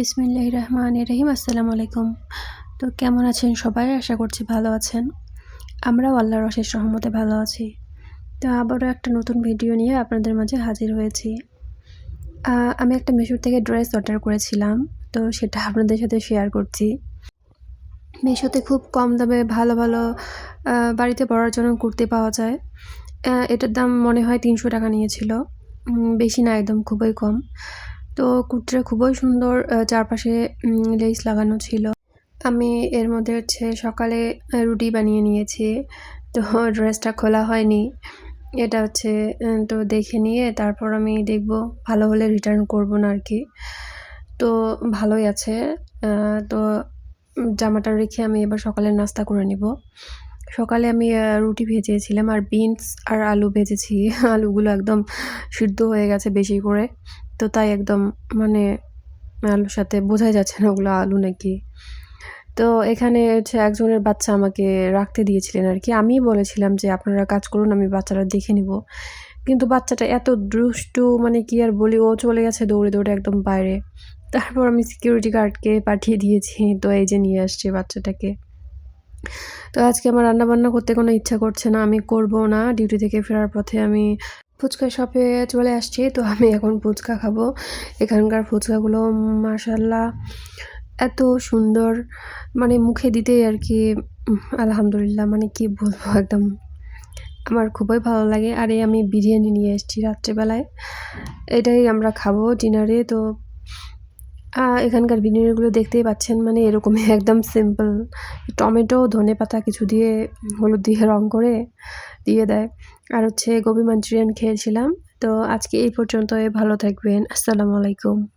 বিসমিল্লাহ রহমান রহিম, আসসালামু আলাইকুম। তো কেমন আছেন সবাই? আশা করছি ভালো আছেন। আমরাও আল্লাহর অশেষ সহমতে ভালো আছি। তো আবারও একটা নতুন ভিডিও নিয়ে আপনাদের মাঝে হাজির হয়েছি। আমি একটা মিশোর থেকে ড্রেস অর্ডার করেছিলাম, তো সেটা আপনাদের সাথে শেয়ার করছি। মিশোতে খুব কম দামে ভালো ভালো বাড়িতে পড়ার জন্য কুর্তি পাওয়া যায়। এটার দাম মনে হয় তিনশো টাকা নিয়েছিল। বেশি না, একদম খুবই কম। তো কুর্তিটা খুবই সুন্দর চারপাশে লেস লাগানো ছিল। আমি এর মধ্যে হচ্ছে সকালে রুটি বানিয়ে নিয়েছি। তো ড্রেসটা খোলা হয়নি। এটা হচ্ছে তো দেখে নিয়ে তারপর আমি দেখব, ভালো হলে রিটার্ন করব না আর কি। তো ভালোই আছে। তো জামাটা রেখে আমি এবার সকালের নাস্তা করে নিব। সকালে আমি রুটি ভেজেছিলাম আর বিনস আর আলু ভেজেছি। আলুগুলো একদম সিদ্ধ হয়ে গেছে বেশি করে। তো তাই একদম মানে আলুর সাথে বোঝাই যাচ্ছে না ওগুলো আলু নাকি। তো এখানে হচ্ছে একজনের বাচ্চা আমাকে রাখতে দিয়েছিলেন আর কি। আমি বলেছিলাম যে, আপনারা কাজ করুন, আমি বাচ্চাটা দেখে নিব। কিন্তু বাচ্চাটা এত দুষ্টু মানে কি আর বলি, ও চলে গেছে দৌড়ে দৌড়ে একদম বাইরে। তারপর আমি সিকিউরিটি গার্ডকে পাঠিয়ে দিয়েছি। তো এই যে নিয়ে আসছে বাচ্চাটাকে। তো আজকে আমার রান্না বান্না করতে কোনো ইচ্ছা করছে না, আমি করব না। ডিউটি থেকে ফেরার পথে আমি ফুচকা শপে চলে আসছি, তো আমি এখন ফুচকা খাব। এখানকার ফুচকাগুলো মার্শাল্লাহ এত সুন্দর মানে মুখে দিতেই আর কি আলহামদুলিল্লাহ মানে কি বলব একদম, আমার খুবই ভালো লাগে। আর এই আমি বিরিয়ানি নিয়ে এসেছি রাত্রেবেলায়, এটাই আমরা খাব ডিনারে তো এখানকার বিরিয়ানিগুলো দেখতেই পাচ্ছেন মানে এরকমই একদম সিম্পল টমেটো, ধনে পাতা কিছু দিয়ে হলুদ দিয়ে রং করে দিয়ে দেয়। আর হচ্ছে, গোবি মাঞ্চুরিয়ান খেয়েছিলাম। তো আজকে এই পর্যন্তই, ভালো থাকবেন। আসসালামু আলাইকুম।